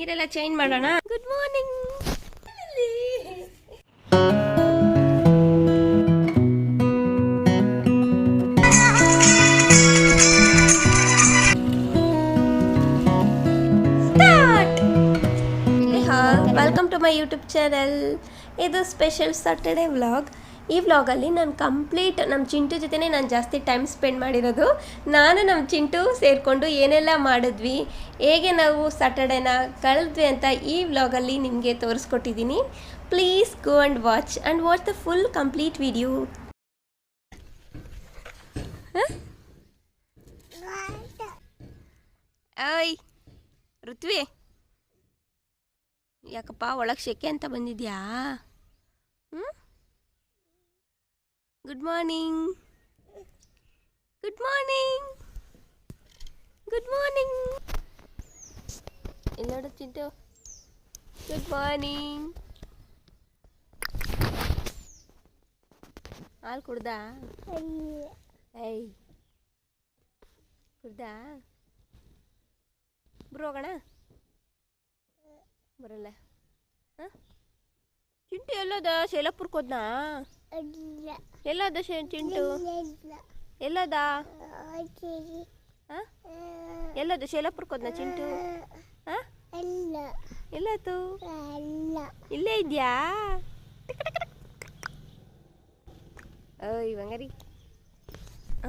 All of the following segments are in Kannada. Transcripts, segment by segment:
ನೀರೆಲ್ಲ ಚೇಂಜ್ ಮಾಡೋಣ? Good morning welcome to my YouTube channel ಇದು ಸ್ಪೆಷಲ್ ಸಾಟರ್ಡೆ ವ್ಲಾಗ್ ಈ ವ್ಲಾಗಲ್ಲಿ ನಾನು ಕಂಪ್ಲೀಟ್ ನಮ್ಮ ಚಿಂಟು ಜೊತೆನೇ ನಾನು ಜಾಸ್ತಿ ಟೈಮ್ ಸ್ಪೆಂಡ್ ಮಾಡಿರೋದು. ನಾನು ನಮ್ಮ ಚಿಂಟು ಸೇರಿಕೊಂಡು ಏನೆಲ್ಲ ಮಾಡಿದ್ವಿ, ಹೇಗೆ ನಾವು ಸಾಟರ್ಡೇನ ಕಳೆದ್ವಿ ಅಂತ ಈ ವ್ಲಾಗಲ್ಲಿ ನಿಮಗೆ ತೋರಿಸ್ಕೊಟ್ಟಿದ್ದೀನಿ. Please go and watch and watch the full complete video ಓಯ್ ಋತ್ವಿ. ಯಾಕಪ್ಪ ಒಳಗೆ ಶೆಕೆ ಅಂತ ಬಂದಿದ್ಯಾ? ಹ್ಞೂ good morning good morning good morning ಎಲ್ಲೋಡ Chintu good morning ಹಾಲು ಕುಡ್ದಾ ಏಯ್ ಕುಡ್ದಾ ಬ್ರೋ ಹೋಗೋಣ ಬರಲ್ಲ ಹಾಂ ಚಿಂಟು ಎಲ್ಲೋದ ಶೈಲಾಪುರ್ಕ್ಕೆ ಹೋದ್ನಾ ಎಲ್ಲೋದ ಚಿಂಟು? ಎಲ್ಲೋದ? ಎಲ್ಲದು ಎಲ್ಲೋದ ಶೈಲಾಪುರ್ಕ್ಕೆ ಹೋದ್ನಾ ಚಿಂಟು? ಹಾಂ? ಎಲ್ಲೋತು ಇಲ್ಲೇ. ಇದೆಯಾ? ಓಯ್ ಬಂಗಾರಿ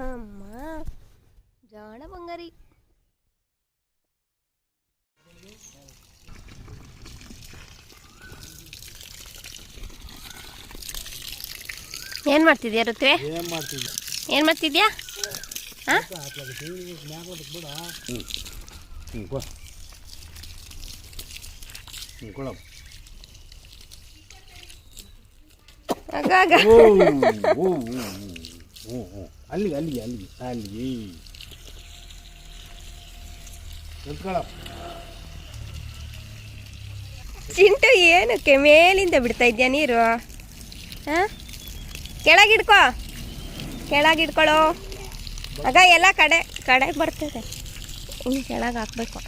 ಅಮ್ಮ ಜಾಣ ಬಂಗಾರಿ. ಏನು ಮಾಡ್ತಿದ್ಯಾ ರುತ್ರೆ ಏನ್ ಮಾಡ್ತಿದ್ದೆ ಏನು ಮಾಡ್ತಿದ್ಯಾ? ಹಾಂ? ಆಗಾಗ ಅಲ್ಲಿಗೆ ಅಲ್ಲಿಗೆ ಅಲ್ಲಿಗೆ ಅಲ್ಲಿಗೆ. ಚಿಂಟು ಏನಕ್ಕೆ ಮೇಲಿಂದ ಬಿಡ್ತಾ ಇದ್ಯಾ ನೀರು? ಹಾಂ? ಕೆಳಗಿಡ್ಕೋ. ಕೆಳಗಿಡ್ಕೊಳ್ಳೋ ಆಗ ಎಲ್ಲ ಕಡೆ ಕಡೆ ಬರ್ತದೆ. ಇನ್ನು ಕೆಳಗೆ ಹಾಕ್ಬೇಕು.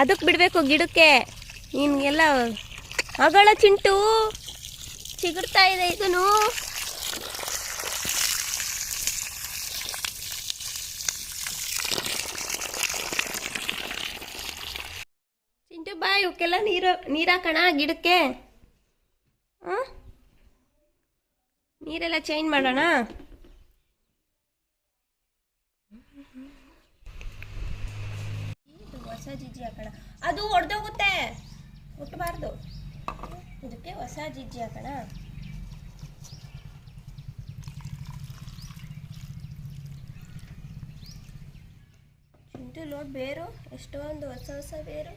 ಅದಕ್ಕೆ ಬಿಡಬೇಕು ಗಿಡಕ್ಕೆ. ನಿನಗೆಲ್ಲ ಅಗಳ ಚಿಂಟು. ಚಿಗುರ್ತಾ ಇದೆ ಇದನ್ನು. ಚಿಂಟು ಬಾಯ್ ಇವಕ್ಕೆಲ್ಲ ನೀರು ನೀರಾಕೋಣ ಗಿಡಕ್ಕೆ. ನೀರೆಲ್ಲ ಚೇಂಜ್ ಮಾಡೋಣ? ಹೊಸ ಜಿಜ್ಜಿ ಹಾಕೋಣ ಅದು ಒಡೆದೋಗುತ್ತೆ. ಹುಟ್ಟಬಾರ್ದು ಇದಕ್ಕೆ ಹೊಸ ಜಿಜ್ಜಿ ಹಾಕೋಣ ಚಿಂಟು ಲೋಡ್ ಬೇರು? ಎಷ್ಟೊಂದು ಹೊಸ ಹೊಸ ಬೇರು?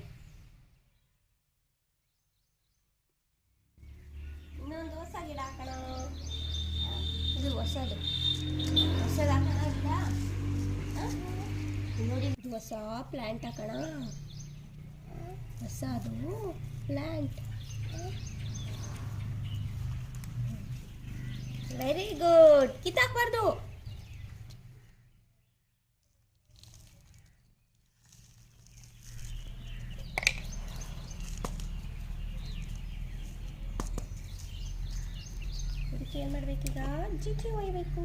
ಪ್ಲ್ಯಾಂಟ್ ವೆರಿ ಗುಡ್ ಕಿತ್ತಾಕ್ಬಾರ್ದು ಇದಕ್ಕೆ ಏನು ಮಾಡಬೇಕೀಗ? ಜಿಜ್ಜಿ ಒಯ್ಬೇಕು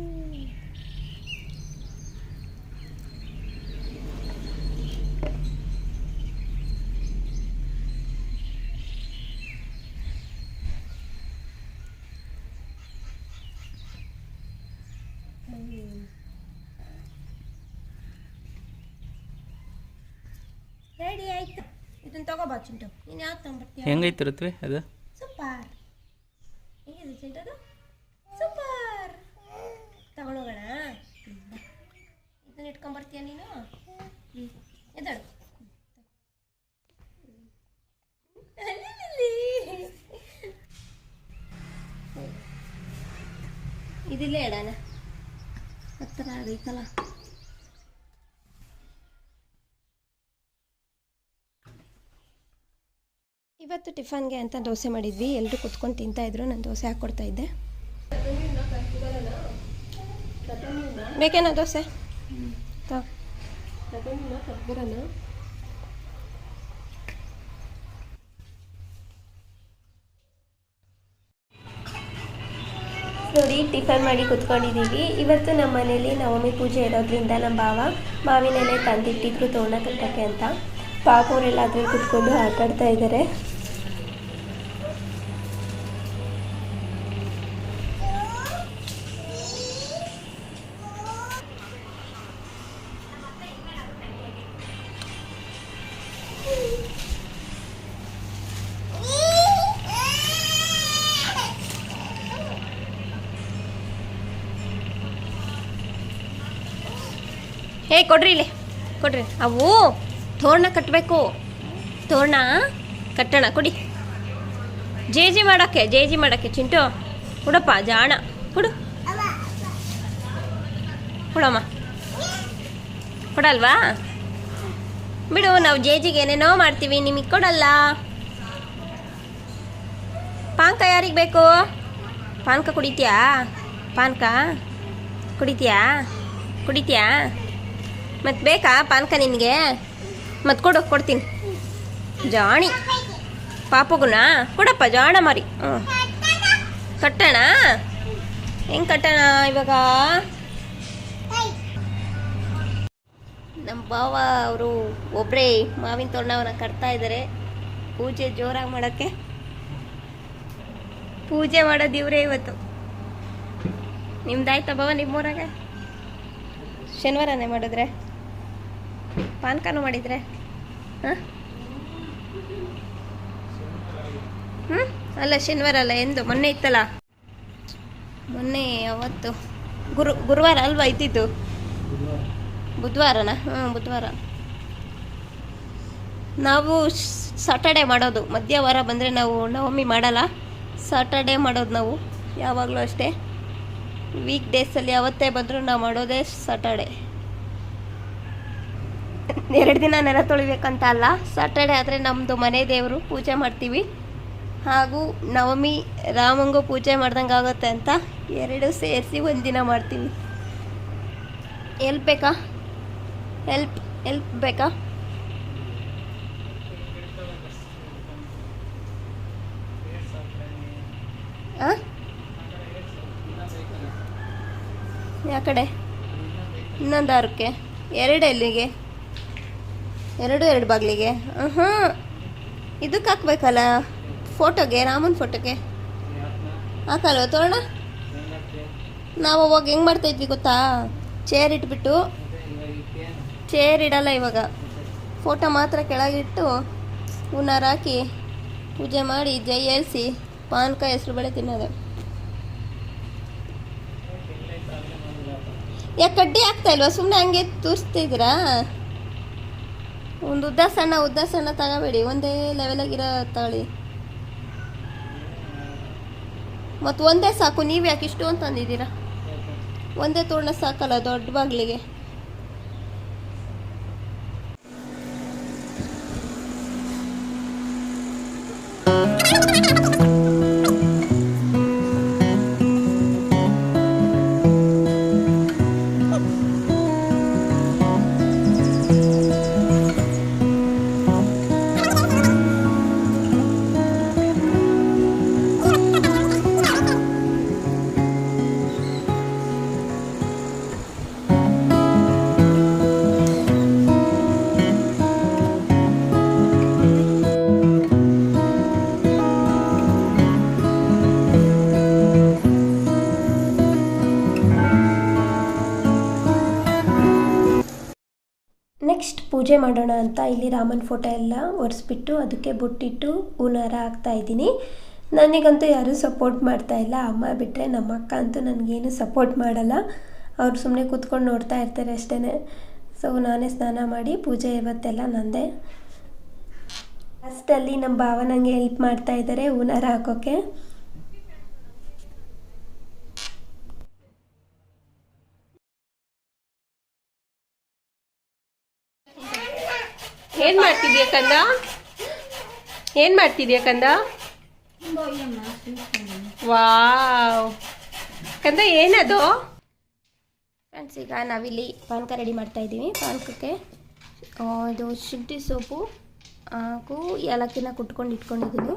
ರೆಡಿ ಆಯ್ತು. ಇದನ್ನ ತಗೋಬಾ ಚಿಂಟು. ನೀನು ಯಾವ್ದು ತಗೊಂಡ್ಬರ್ತೀಯ ಹೆಂಗೈತಿ ಋತ್ವಿ ಅದು? ಸೂಪರ್. ಹೇಗಿದೆ ಚಿಂಟದು ಇವತ್ತು ಟಿಫನ್ಗೆ ಅಂತ ದೋಸೆ ಮಾಡಿದ್ವಿ. ಎಲ್ಲರೂ ಕುತ್ಕೊಂಡು ತಿಂತಾಯಿದ್ರು ನಾನು ದೋಸೆ ಹಾಕ್ಕೊಡ್ತಾ ಇದ್ದೆ. ಬೇಕೇನಾ ದೋಸೆ? ನೋಡಿ, ಟಿಫನ್ ಮಾಡಿ ಕುತ್ಕೊಂಡಿದ್ದೀವಿ. ಇವತ್ತು ನಮ್ಮ ಮನೇಲಿ ನವಮಿ ಪೂಜೆ ಇರೋದ್ರಿಂದ ನಮ್ಮ ಭಾವ ಮಾವಿನೆಲೆ ತಂದಿಟ್ಟಿದ್ರು ತೋರಣ ಕಟ್ಟಕ್ಕೆ ಅಂತ. ಪಾಪವರೆಲ್ಲ ಅದ್ರಲ್ಲಿ ಕುತ್ಕೊಂಡು ಆಟಾಡ್ತಾ ಇದ್ದಾರೆ. ಹೇ ಕೊಡ್ರಿ ಇಲ್ಲಿ. ಕೊಡ್ರಿ. ಅವು ತೋರಣ ಕಟ್ಟಬೇಕು ತೋರಣ ಕಟ್ಟೋಣ, ಕೊಡಿ. ಜೇ ಜಿ ಮಾಡೋಕ್ಕೆ ಜೇ ಜಿ ಮಾಡೋಕ್ಕೆ, ಚಿಂಟು. ಕೊಡಪ್ಪ, ಜಾಣ. ಕೊಡು. ಕೊಡಮ್ಮ. ಕೊಡಲ್ವಾ? ಬಿಡು, ನಾವು ಜೇಜಿಗೆ ಏನೇನೋ ಮಾಡ್ತೀವಿ, ನಿಮಗೆ ಕೊಡಲ್ಲ. ಪಾನ್ಕ ಯಾರಿಗೆ ಬೇಕು? ಪಾನ್ಕ ಕುಡಿತೀಯಾ? ಪಾನ್ಕ ಕುಡಿತೀಯಾ? ಕುಡಿತೀಯಾ? ಮತ್ತೆ ಬೇಕಾ ಪಾನ್ಕ ನಿನಗೆ? ಮತ್ತೆ ಕೊಡು, ಕೊಡ್ತೀನಿ. ಜಾಣಿ. ಪಾಪಗುನ? ಕೊಡಪ್ಪ, ಜಾಣ ಮಾರಿ. ಹ್ಞೂ ಕಟ್ಟೋಣ? ಹೆಂಗೆ ಕಟ್ಟೋಣ ಇವಾಗ? ನಮ್ಮ ಭಾವ ಅವರು ಒಬ್ಬರೇ ಮಾವಿನ ತೋರಣವನ್ನ ಕಟ್ತಾ ಇದ್ದಾರೆ ಪೂಜೆ ಜೋರಾಗಿ ಮಾಡೋಕ್ಕೆ. ಪೂಜೆ ಮಾಡೋದು ಇವರೇ ಇವತ್ತು. ನಿಮ್ದಾಯ್ತಾ ಭಾವ ನಿಮ್ಮೂರಾಗ? ಶನಿವಾರನೇ ಮಾಡಿದ್ರೆ? ಪಾನ್ಕನೂ ಮಾಡಿದ್ರೆ? ಹಾಂ? ಹ್ಞೂ ಅಲ್ಲ, ಶನಿವಾರ ಅಲ್ಲ, ಎಂದು? ಮೊನ್ನೆ ಇತ್ತಲ್ಲ? ಮೊನ್ನೆ ಅವತ್ತು. ಗುರು, ಗುರುವಾರ ಅಲ್ವಾ ಇದ್ದಿದ್ದು? ಬುಧವಾರನ? ಹ್ಮ್ ಬುಧವಾರ. ನಾವು ಸಾಟರ್ಡೆ ಮಾಡೋದು. ಮಧ್ಯವಾರ ಬಂದರೆ ನಾವು ನವಮಿ ಮಾಡಲ್ಲ. ಸಾಟರ್ಡೆ ಮಾಡೋದು ನಾವು. ಯಾವಾಗಲೂ ಅಷ್ಟೇ. ವೀಕ್ ಡೇಸಲ್ಲಿ ಯಾವತ್ತೇ ಬಂದರೂ ನಾವು ಮಾಡೋದೇ ಸಾಟರ್ಡೆ ಎರಡು ದಿನ ನೆಲ ತೊಳಿಬೇಕಂತ ಅಲ್ಲ ಸಾಟರ್ಡೆ ಆದರೆ ನಮ್ಮದು ಮನೆ ದೇವರು ಪೂಜೆ ಮಾಡ್ತೀವಿ. ಹಾಗೂ ನವಮಿ ರಾಮಂಗೂ ಪೂಜೆ ಮಾಡ್ದಂಗೆ ಆಗುತ್ತೆ ಅಂತ ಎರಡು ಸೇರಿಸಿ ಒಂದಿನ ಮಾಡ್ತೀವಿ. ಎಲ್ಪ್ ಬೇಕಾ? ಎಲ್ಪ್ ಎಲ್ಪ್ ಬೇಕಾ? ಆ? ಯಾ ಕಡೆ ಇನ್ನೊಂದು ಆರಕ್ಕೆ? ಎರಡು ಎಲ್ಲಿಗೆ ಎರಡು ಎರಡು ಬಾಗಿಲಿಗೆ. ಹಾಂ ಇದಕ್ಕೆ ಹಾಕ್ಬೇಕಲ್ಲ? ಫೋಟೋಗೆ, ರಾಮನ ಫೋಟೋಗೆ. ಹಾಕಲ್ವ ತೋರಣ? ನಾವು ಅವಾಗ ಹೆಂಗೆ ಮಾಡ್ತಾಯಿದ್ವಿ ಗೊತ್ತಾ? ಚೇರ್ ಇಟ್ಬಿಟ್ಟು ಚೇರ್ ಇಡಲ್ಲ ಇವಾಗ. ಫೋಟೋ ಮಾತ್ರ ಕೆಳಗಿಟ್ಟು ಹೂನಾರ ಹಾಕಿ, ಪೂಜೆ ಮಾಡಿ, ಜೈ ಏಳ್ಸಿ ಪಾನಕ ಹೆಸರು ಬೇಳೆ ತಿನ್ನೋದು. ಯಾಕೆ ಕಡ್ಡಿ ಆಗ್ತಾ ಇಲ್ವಾ? ಸುಮ್ಮನೆ ಹಂಗೆ ತೋರಿಸ್ತಿದ್ದೀರಾ? ಒಂದು ಉದ್ದ ಸಣ್ಣ ಉದ್ದ ಸಣ್ಣ ತಗೋಬೇಡಿ ಒಂದೇ ಲೆವೆಲಾಗಿರೋ ತಗೊಳ್ಳಿ ಮತ್ತು ಒಂದೇ ಸಾಕು. ನೀವು ಯಾಕೆ ಇಷ್ಟು ಅಂತ ಅಂದಿದ್ದೀರಾ ಒಂದೇ ತೋರಣ ಸಾಕಲ್ಲ ದೊಡ್ಡ ಬಾಗಿಲಿಗೆ. ಪೂಜೆ ಮಾಡೋಣ ಅಂತ ಇಲ್ಲಿ ರಾಮನ ಫೋಟೋ ಎಲ್ಲ ಒರೆಸ್ಬಿಟ್ಟು ಅದಕ್ಕೆ ಬುಟ್ಟಿಟ್ಟು ಹೂನಾರ ಹಾಕ್ತಾ ಇದ್ದೀನಿ. ನನಗಂತೂ ಯಾರೂ ಸಪೋರ್ಟ್ ಮಾಡ್ತಾ ಇಲ್ಲ. ಅಮ್ಮ ಬಿಟ್ಟರೆ ನಮ್ಮ ಅಕ್ಕ ಅಂತೂ ನನಗೇನು ಸಪೋರ್ಟ್ ಮಾಡಲ್ಲ. ಅವ್ರು ಸುಮ್ಮನೆ ಕೂತ್ಕೊಂಡು ನೋಡ್ತಾ ಇರ್ತಾರೆ ಅಷ್ಟೇ ಸೊ ನಾನೇ ಸ್ನಾನ ಮಾಡಿ ಪೂಜೆ ಇವತ್ತೆಲ್ಲ ನಂದೆ. ಫಸ್ಟಲ್ಲಿ ನಮ್ಮ ಭಾವ ನನಗೆ ಹೆಲ್ಪ್ ಮಾಡ್ತಾ ಇದ್ದಾರೆ ಹೂನಾರ ಹಾಕೋಕ್ಕೆ ಏನ್ ಮಾಡ್ತಿದ್ಯಾ ಕಂದ? ಏನ್ ಮಾಡ್ತಿದ್ಯಾ ಕಂದ? ವಾವ್. ಕಂದ, ಏನದು? ಫ್ರೆಂಡ್ಸ್, ಈಗ ನಾವಿಲ್ಲಿ ಪಾನಕ ರೆಡಿ ಮಾಡ್ತಾ ಇದ್ದೀವಿ. ಪಾನಕಕ್ಕೆ ಇದು ಶುಂಠಿ ಸೋಪು ಹಾಗೂ ಏಲಕ್ಕಿನ ಕುಟ್ಕೊಂಡು ಇಟ್ಕೊಂಡಿದ್ದೀನಿ.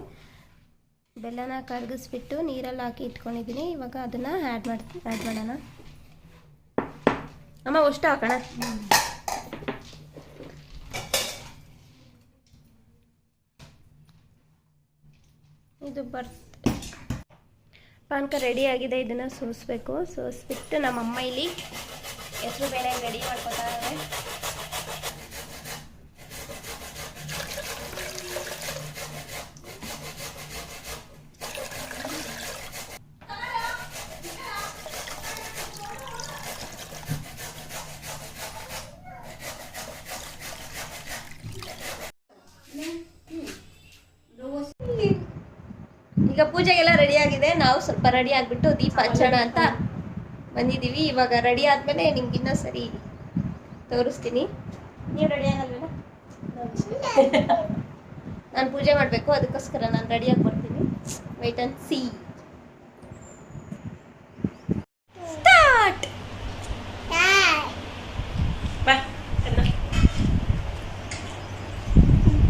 ಬೆಲ್ಲನ ಕರಗಿಸ್ಬಿಟ್ಟು ನೀರಲ್ಲಿ ಹಾಕಿ ಇಟ್ಕೊಂಡಿದ್ದೀನಿ. ಇವಾಗ ಅದನ್ನು ಆ್ಯಡ್ ಮಾಡಿ ಆ್ಯಡ್ ಮಾಡೋಣ. ಅಮ್ಮ, ಅಷ್ಟು ಹಾಕೋಣ. ಇದು ಬರ್ತ್ ಪಾನಕ ರೆಡಿ ಆಗಿದೆ, ಇದನ್ನು ಸೋಸ್ಬೇಕು ಸೋಸ್ಬಿಟ್ಟು ನಮ್ಮ ಅಮ್ಮ ಇಲ್ಲಿ ಹೆಸರು ಬೇಳೆ ರೆಡಿ ಮಾಡ್ಕೊತಾರೆ ಈಗ ಪೂಜೆಗೆಲ್ಲ ರೆಡಿ ಆಗಿದೆ. ನಾವು ಸ್ವಲ್ಪ ರೆಡಿ ಆಗಿಬಿಟ್ಟು ದೀಪ ಹಚ್ಚೋಣ ಅಂತ ಬಂದಿದ್ದೀವಿ. ಇವಾಗ ರೆಡಿ ಆದಮೇಲೆ ನಿಮ್ಗೆ ಇನ್ನೂ ಸರಿ ತೋರಿಸ್ತೀನಿ. ನೀವು ರೆಡಿ ಆಗಲ್ವೇನ? ನಾನು ಪೂಜೆ ಮಾಡಬೇಕು. ಅದಕ್ಕೋಸ್ಕರ ನಾನು ರೆಡಿಯಾಗಿ ಬರ್ತೀನಿ. ವೈಟ್ ಅಂಡ್ ಸಿ ಸ್ಟಾರ್ಟ್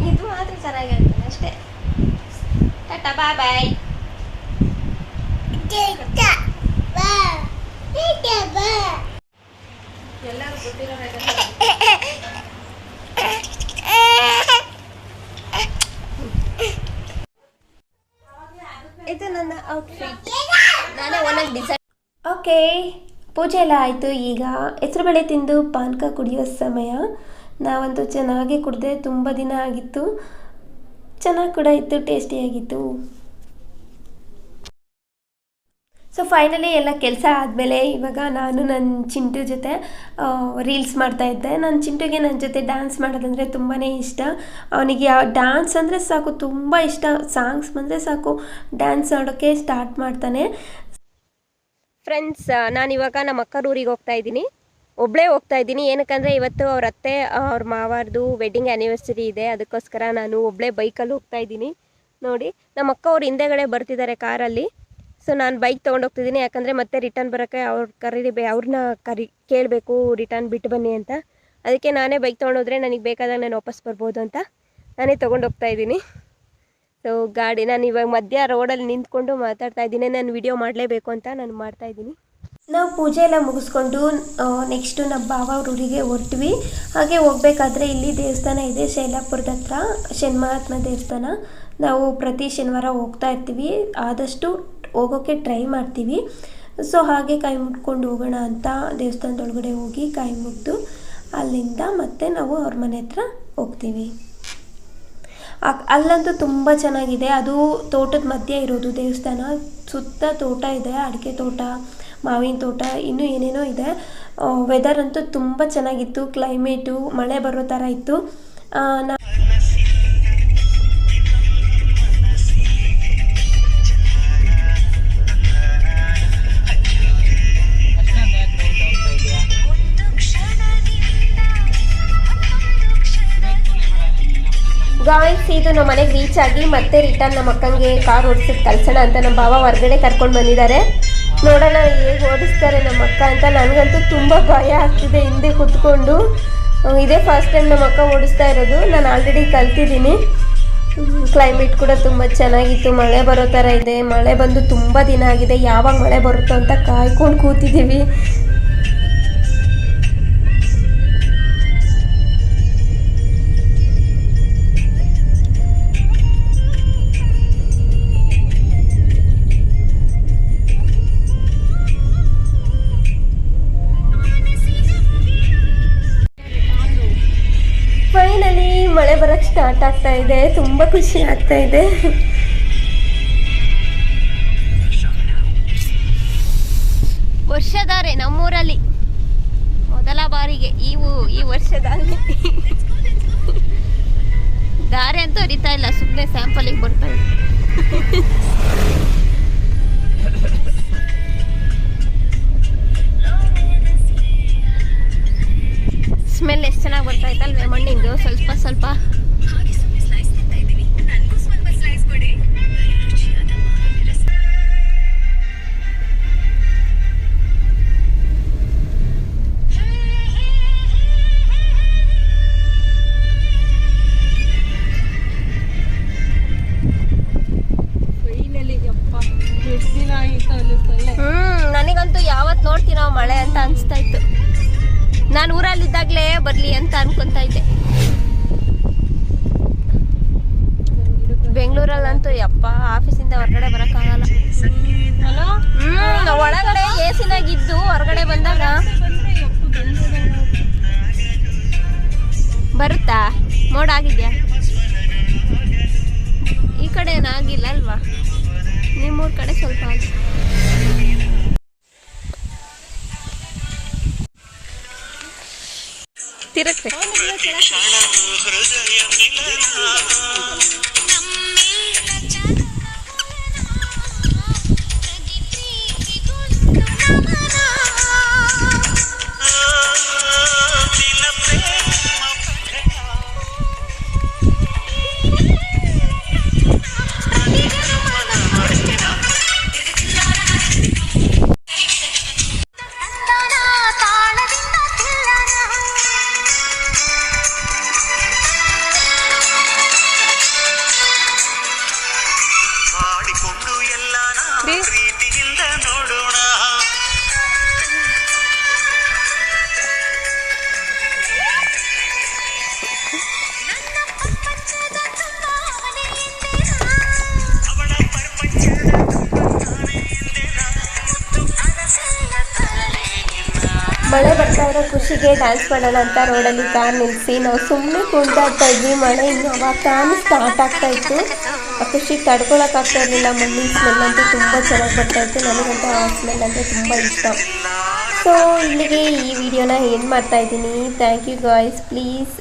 ಇದು ಮಾತ್ರ ಚೆನ್ನಾಗಿ ಹೇಳ್ತಾನೆ ಅಷ್ಟೇ. ಟಾಟಾ ಬಾಯ್ ಬಾಯ್ ಎಲ್ಲರೂ ಗೊತ್ತಿರೋ ಇದು ನನ್ನ ಔಟ್ಫಿಟ್ ನಾನೇ ಒಂದೊಂದು ಡಿಸೈನ್ ಓಕೆ ಪೂಜೆ ಎಲ್ಲ ಆಯಿತು. ಈಗ ಹೆಸರುಬೇಳೆ ತಿಂದು ಪಾನಕ ಕುಡಿಯೋ ಸಮಯ. ನಾವಂತೂ ಚೆನ್ನಾಗಿ ಕುಡಿದೆ ತುಂಬ ದಿನ ಆಗಿತ್ತು. ಚೆನ್ನಾಗಿ ಕೂಡ ಇತ್ತು ಟೇಸ್ಟಿಯಾಗಿತ್ತು ಸೊ ಫೈನಲಿ ಎಲ್ಲ ಕೆಲಸ ಆದಮೇಲೆ ಇವಾಗ ನಾನು ನನ್ನ ಚಿಂಟು ಜೊತೆ ರೀಲ್ಸ್ ಮಾಡ್ತಾ ಇದ್ದೆ. ನನ್ನ ಚಿಂಟುಗೆ ನನ್ನ ಜೊತೆ ಡ್ಯಾನ್ಸ್ ಮಾಡೋದಂದರೆ ತುಂಬಾ ಇಷ್ಟ. ಅವನಿಗೆ ಡ್ಯಾನ್ಸ್ ಅಂದರೆ ಸಾಕು, ತುಂಬ ಇಷ್ಟ. ಸಾಂಗ್ಸ್ ಬಂದರೆ ಸಾಕು ಡ್ಯಾನ್ಸ್ ಆಡೋಕ್ಕೆ ಸ್ಟಾರ್ಟ್ ಮಾಡ್ತಾನೆ. ಫ್ರೆಂಡ್ಸ್ ನಾನಿವಾಗ ನಮ್ಮ ಅಕ್ಕನ ಊರಿಗೆ ಹೋಗ್ತಾ ಇದ್ದೀನಿ. ಒಬ್ಬಳೇ ಹೋಗ್ತಾ ಇದ್ದೀನಿ. ಏನಕ್ಕಂದರೆ ಇವತ್ತು ಅವ್ರ ಅತ್ತೆ ಅವ್ರ ಮಾವಾರ್ದು ವೆಡ್ಡಿಂಗ್ ಆ್ಯನಿವರ್ಸರಿ ಇದೆ. ಅದಕ್ಕೋಸ್ಕರ ನಾನು ಒಬ್ಬಳೇ ಬೈಕಲ್ಲಿ ಹೋಗ್ತಾ ಇದ್ದೀನಿ. ನೋಡಿ, ನಮ್ಮ ಅಕ್ಕ ಅವ್ರು ಹಿಂದೆಗಡೆ ಬರ್ತಿದ್ದಾರೆ ಕಾರಲ್ಲಿ ಸೊ ನಾನು ಬೈಕ್ ತೊಗೊಂಡು ಹೋಗ್ತಿದ್ದೀನಿ. ಯಾಕಂದರೆ ಮತ್ತೆ ರಿಟರ್ನ್ ಬರೋಕ್ಕೆ ಅವ್ರು ಕರೀರಿ ಬೇ ಅವ್ರನ್ನ ಕರಿ, ಕೇಳಬೇಕು ರಿಟರ್ನ್ ಬಿಟ್ಟು ಬನ್ನಿ ಅಂತ. ಅದಕ್ಕೆ ನಾನೇ ಬೈಕ್ ತೊಗೊಂಡೋದ್ರೆ ನನಗೆ ಬೇಕಾದಾಗ ನಾನು ವಾಪಸ್ ಬರ್ಬೋದು ಅಂತ ನಾನೇ ತೊಗೊಂಡೋಗ್ತಾ ಇದ್ದೀನಿ. ಸೊ ಗಾಡಿ ನಾನು ಇವಾಗ ಮಧ್ಯ ರೋಡಲ್ಲಿ ನಿಂತ್ಕೊಂಡು ಮಾತಾಡ್ತಾ ಇದ್ದೀನಿ. ನಾನು ವಿಡಿಯೋ ಮಾಡಲೇಬೇಕು ಅಂತ ನಾನು ಮಾಡ್ತಾ ಇದ್ದೀನಿ. ನಾವು ಪೂಜೆ ಎಲ್ಲ ಮುಗಿಸ್ಕೊಂಡು ನೆಕ್ಸ್ಟು ನಮ್ಮ ಬಾವ ಊರಿಗೆ ಹೊರಟ್ವಿ. ಹಾಗೆ ಹೋಗ್ಬೇಕಾದ್ರೆ ಇಲ್ಲಿ ದೇವಸ್ಥಾನ ಇದೆ, ಶೈಲಾಪುರದ ಹತ್ರ, ಶನಿಮಹಾತ್ಮ ದೇವಸ್ಥಾನ. ನಾವು ಪ್ರತಿ ಶನಿವಾರ ಹೋಗ್ತಾ ಇರ್ತೀವಿ. ಆದಷ್ಟು ಹೋಗೋಕ್ಕೆ ಟ್ರೈ ಮಾಡ್ತೀವಿ. ಸೊ ಹಾಗೆ ಕೈ ಮುಟ್ಕೊಂಡು ಹೋಗೋಣ ಅಂತ ದೇವಸ್ಥಾನದೊಳಗಡೆ ಹೋಗಿ ಕೈ ಮುಗಿದು ಅಲ್ಲಿಂದ ಮತ್ತೆ ನಾವು ಅವ್ರ ಮನೆ ಹತ್ರ ಹೋಗ್ತೀವಿ. ಅಲ್ಲಂತೂ ತುಂಬ ಚೆನ್ನಾಗಿದೆ. ಅದು ತೋಟದ ಮಧ್ಯೆ ಇರೋದು. ದೇವಸ್ಥಾನ ಸುತ್ತ ತೋಟ ಇದೆ. ಅಡಿಕೆ ತೋಟ, ಮಾವಿನ ತೋಟ, ಇನ್ನೂ ಏನೇನೋ ಇದೆ. ವೆದರ್ ಅಂತೂ ತುಂಬ ಚೆನ್ನಾಗಿತ್ತು. ಕ್ಲೈಮೇಟು ಮಳೆ ಬರೋ ಥರ ಇತ್ತು. ನಾ ಗಾಯ್ಸ್ ಇದು ನಮ್ಮ ಮನೆಗೆ ರೀಚ್ ಆಗಿ ಮತ್ತೆ ರಿಟರ್ನ್ ನಮ್ಮ ಅಕ್ಕಂಗೆ ಕಾರ್ ಓಡಿಸಿದ್ ಕಲ್ಸೋಣ ಅಂತ ನಮ್ಮ ಬಾವ ಹೊರಗಡೆ ಕರ್ಕೊಂಡು ಬಂದಿದ್ದಾರೆ. ನೋಡೋಣ ಹೇಗೆ ಓಡಿಸ್ತಾರೆ ನಮ್ಮ ಅಕ್ಕ ಅಂತ ನನಗಂತೂ ತುಂಬ ಭಯ ಆಗ್ತಿದೆ ಹಿಂದೆ ಕುತ್ಕೊಂಡು. ಇದೇ ಫಸ್ಟ್ ಟೈಮ್ ನಮ್ಮ ಅಕ್ಕ ಓಡಿಸ್ತಾ ಇರೋದು. ನಾನು ಆಲ್ರೆಡಿ ಕಲ್ತಿದ್ದೀನಿ. ಕ್ಲೈಮೇಟ್ ಕೂಡ ತುಂಬ ಚೆನ್ನಾಗಿತ್ತು. ಮಳೆ ಬರೋ ಥರ ಇದೆ. ಮಳೆ ಬಂದು ತುಂಬ ದಿನ ಆಗಿದೆ. ಯಾವಾಗ ಮಳೆ ಬರುತ್ತೋ ಅಂತ ಕಾಯ್ಕೊಂಡು ಕೂತಿದ್ದೀವಿ. ಸ್ಟಾರ್ಟ್ ಆಗ್ತಾ ಇದೆ. ತುಂಬ ಖುಷಿ ಆಗ್ತಾ ಇದೆ. ವರ್ಷದಾರೆ ನಮ್ಮೂರಲ್ಲಿ. ಮೊದಲ ಬಾರಿಗೆ ಈ ಈ ವರ್ಷದಲ್ಲಿ. ದಾರೆ ಅಂತೂ ಹರಿತಾ ಇಲ್ಲ ಸುಮ್ಮನೆ ಸ್ಯಾಂಪಲಿಗೆ ಬರ್ತಾ ಇದೆ. ಸ್ಮೆಲ್ ಎಷ್ಟು ಚೆನ್ನಾಗಿ ಬರ್ತಾ ಇತ್ತಲ್ವೇ ಮಣ್ಣಿಂದು? ಸ್ವಲ್ಪ ಸ್ವಲ್ಪ. ಬರಲಿ ಅಂತ ಅನ್ಕೊಂತ ಇದ್ದೆ. ಬೆಂಗಳೂರಲ್ಲಂತೂ ಯಪ್ಪ, ಆಫೀಸಿಂದ ಹೊರಗಡೆ ಬರೋಕ್ಕಾಗಲ್ಲ. ಹ್ಞೂ ಒಳಗಡೆ ಎ ಸಿನಾಗಿದ್ದು ಹೊರಗಡೆ ಬಂದಾಗ ಬರುತ್ತಾ? ಮೋಡ ಆಗಿದ್ಯಾ? ಈ ಕಡೆ ಏನಾಗಿಲ್ಲ ಅಲ್ವಾ? ನಿಮ್ಮೂರ ಕಡೆ ಸ್ವಲ್ಪ ಆಗಿದೆ ತಿರುಗ್ತೆ ಮಳೆ ಬರ್ತಾ ಇರೋ ಖುಷಿಗೆ ಡ್ಯಾನ್ಸ್ ಮಾಡೋಣ ಅಂತ ರೋಡಲ್ಲಿ ಕಾರ್ ನಿಲ್ಲಿಸಿ ನಾವು ಸುಮ್ಮನೆ ಕುಣಿದಾಡ್ತಾ ಇದ್ವಿ. ಮಳೆ ಇನ್ನು ಅವಾಗ ತಾನೇ ಸ್ಟಾರ್ಟ್ ಆಗ್ತಾ ಇತ್ತು. ಆ ಖುಷಿ ತಡ್ಕೊಳಕ್ಕಾಗ್ತಾ ಇರಲಿಲ್ಲ. ಮಣ್ಣಿನ ಸ್ಮೆಲ್ ಅಂತೂ ತುಂಬ ಚೆನ್ನಾಗಿ ಬರ್ತಾ ಇತ್ತು. ನನಗಂತೂ ಆ ಸ್ಮೆಲ್ ಅಂದರೆ ತುಂಬ ಇಷ್ಟ. ಸೊ ಇಲ್ಲಿಗೆ ಈ ವಿಡಿಯೋನ ಏನು ಮಾಡ್ತಾ ಇದ್ದೀನಿ. ಥ್ಯಾಂಕ್ ಯು ಗಾಯ್ಸ್ ಪ್ಲೀಸ್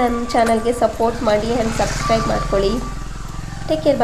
ನನ್ನ ಚಾನಲ್ಗೆ ಸಪೋರ್ಟ್ ಮಾಡಿ ಆ್ಯಂಡ್ ಸಬ್ಸ್ಕ್ರೈಬ್ ಮಾಡ್ಕೊಳ್ಳಿ. Take care bye